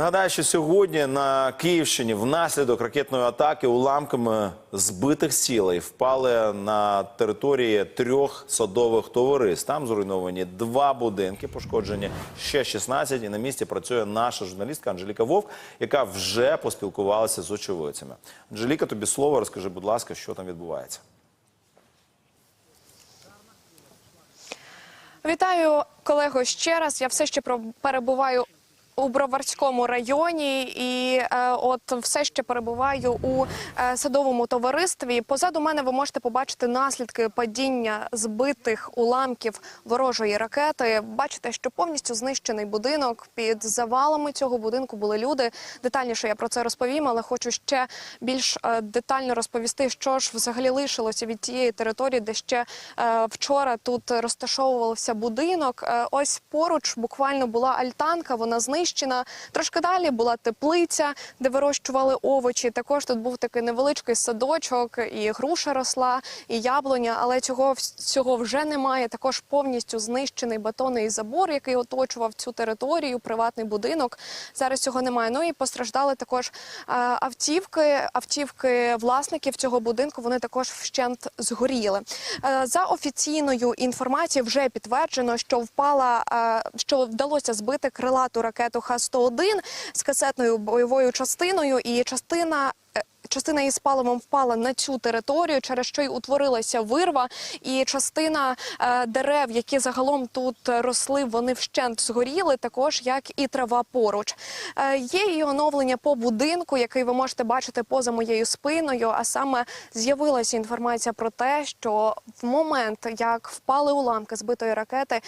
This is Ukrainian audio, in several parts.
Нагадаю, що сьогодні на Київщині внаслідок ракетної атаки уламками збитих цілей впали на території трьох садових товариств. Там зруйновані два будинки, пошкоджені ще 16. І на місці працює наша журналістка Анжеліка Вовк, яка вже поспілкувалася з очевидцями. Анжеліка, тобі слово. Розкажи, будь ласка, що там відбувається. Вітаю колего ще раз. Я все ще перебуваю у Броварському районі, і е, от все ще перебуваю у е, садовому товаристві. Позаду мене ви можете побачити наслідки падіння збитих уламків ворожої ракети. Бачите, що повністю знищений будинок. Під завалами цього будинку були люди. Детальніше я про це розповім, але хочу ще більш е, детально розповісти, що ж взагалі лишилося від тієї території, де ще е, вчора тут розташовувався будинок. Е, ось поруч буквально була альтанка, вона знищена. Трошки далі була теплиця, де вирощували овочі. Також тут був такий невеличкий садочок, і груша росла, і яблуня, але цього всього вже немає. Також повністю знищений бетонний забор, який оточував цю територію, приватний будинок. Зараз цього немає. Ну і постраждали також автівки. Автівки власників цього будинку вони також вщент згоріли. Е, За офіційною інформацією, вже підтверджено, що впала, е, що вдалося збити крилату ракету Х-101 з касетною бойовою частиною, і частина. Частина із паливом впала на цю територію, через що й утворилася вирва, і частина е, дерев, які загалом тут росли, вони вщент згоріли, також як і трава поруч. Е, є і оновлення по будинку, який ви можете бачити поза моєю спиною. А саме з'явилася інформація про те, що в момент, як впали уламки збитої ракети, е,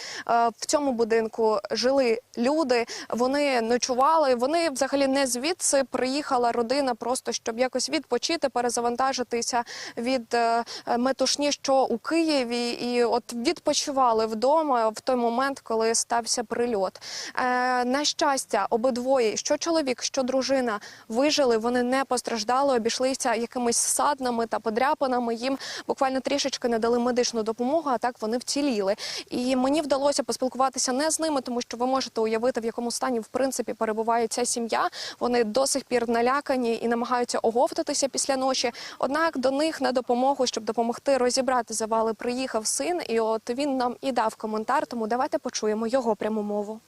в цьому будинку жили люди. Вони ночували. Вони взагалі не звідси приїхала родина, просто щоб якось відпочити, перезавантажитися від е, метушні, що у Києві, і от відпочивали вдома в той момент, коли стався прильот. Е, на щастя, обидвоє, що чоловік, що дружина, вижили. Вони не постраждали, обійшлися якимись саднами та подряпинами. Їм буквально трішечки не дали медичну допомогу, а так вони вціліли. І мені вдалося поспілкуватися не з ними, тому що ви можете уявити, в якому стані в принципі перебуває ця сім'я. Вони до сих пір налякані і намагаються оговтатися після ночі. Однак до них на допомогу, щоб допомогти розібрати завали, приїхав син, і от він нам і дав коментар. Тому давайте почуємо його пряму мову.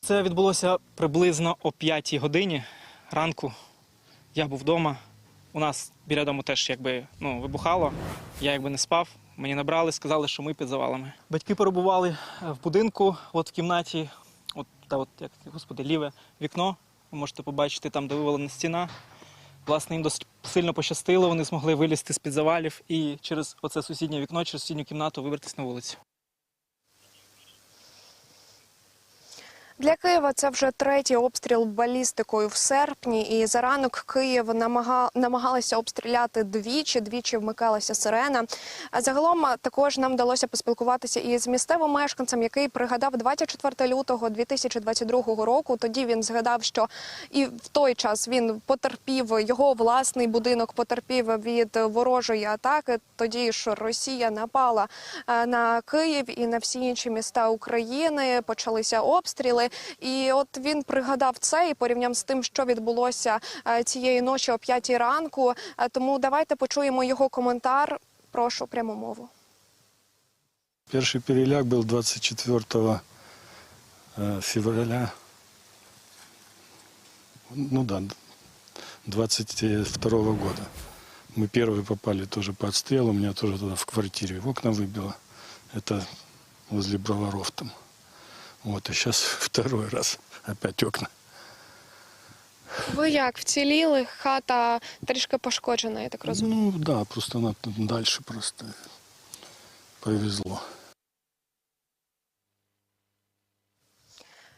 Це відбулося приблизно о 5 годині ранку. Я був вдома. У нас біля дому теж якби ну, вибухало. Я якби не спав. Мені набрали, сказали, що ми під завалами. Батьки перебували е, в будинку, от в кімнаті, от та от як господи, ліве вікно. Ви можете побачити там, де вивалена стіна. Власне, їм досить сильно пощастило. Вони змогли вилізти з під завалів і через оце сусіднє вікно, через сусідню кімнату вибратися на вулицю. Для Києва це вже третій обстріл балістикою в серпні. І за ранок Київ намага... намагалися обстріляти двічі, двічі вмикалася сирена. А загалом також нам вдалося поспілкуватися із місцевим мешканцем, який пригадав 24 лютого 2022 року. Тоді він згадав, що і в той час він потерпів його власний будинок, потерпів від ворожої атаки. Тоді ж Росія напала на Київ і на всі інші міста України. Почалися обстріли. І от він пригадав це і порівняв з тим, що відбулося е, цієї ночі о 5 ранку. Е, Тому давайте почуємо його коментар. Прошу пряму мову. Перший переляк был 24 э, февраля. Ну да, 22 года. Мы первые попали тоже по отстрелу. У меня тоже туда в квартире окна выбило. Это возле Броваров там. Вот, а сейчас второй раз опять окна. Ви як вціліли? Хата трішки пошкоджена, я так розумію. Ну да, просто вона далі просто повезло.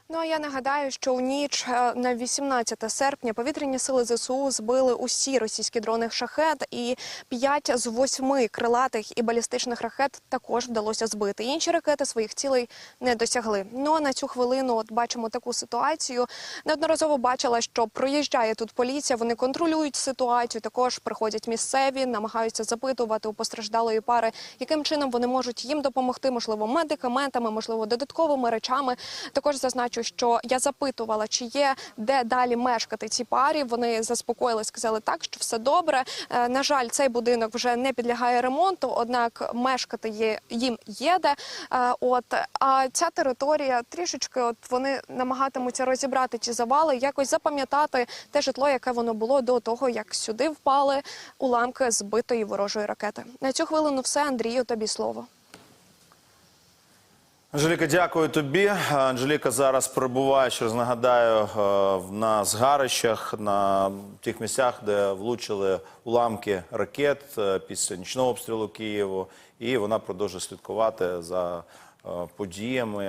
Ну а я нагадаю, що у ніч е, на 18 серпня повітряні сили ЗСУ збили усі російські дрони шахет, і 5 з 8 крилатих і балістичних ракет також вдалося збити. Інші ракети своїх цілей не досягли. Ну а на цю хвилину, от бачимо таку ситуацію. Неодноразово бачила, що проїжджає тут поліція. Вони контролюють ситуацію. Також приходять місцеві, намагаються запитувати у постраждалої пари, яким чином вони можуть їм допомогти, можливо, медикаментами, можливо, додатковими речами. Також зазначу. Зазначу, що я запитувала, чи є де далі мешкати цій парі. Вони заспокоїли, сказали так, що все добре. Е, На жаль, цей будинок вже не підлягає ремонту, однак мешкати є їм є де. Е, От а ця територія трішечки, от вони намагатимуться розібрати ці завали, якось запам'ятати те житло, яке воно було до того, як сюди впали уламки збитої ворожої ракети. На цю хвилину все, Андрію, тобі слово. Анжеліка, дякую тобі. Анжеліка зараз перебуває, раз нагадаю, е, на згарищах, на тих місцях, де влучили уламки ракет е, після нічного обстрілу Києву. І вона продовжує слідкувати за е, подіями.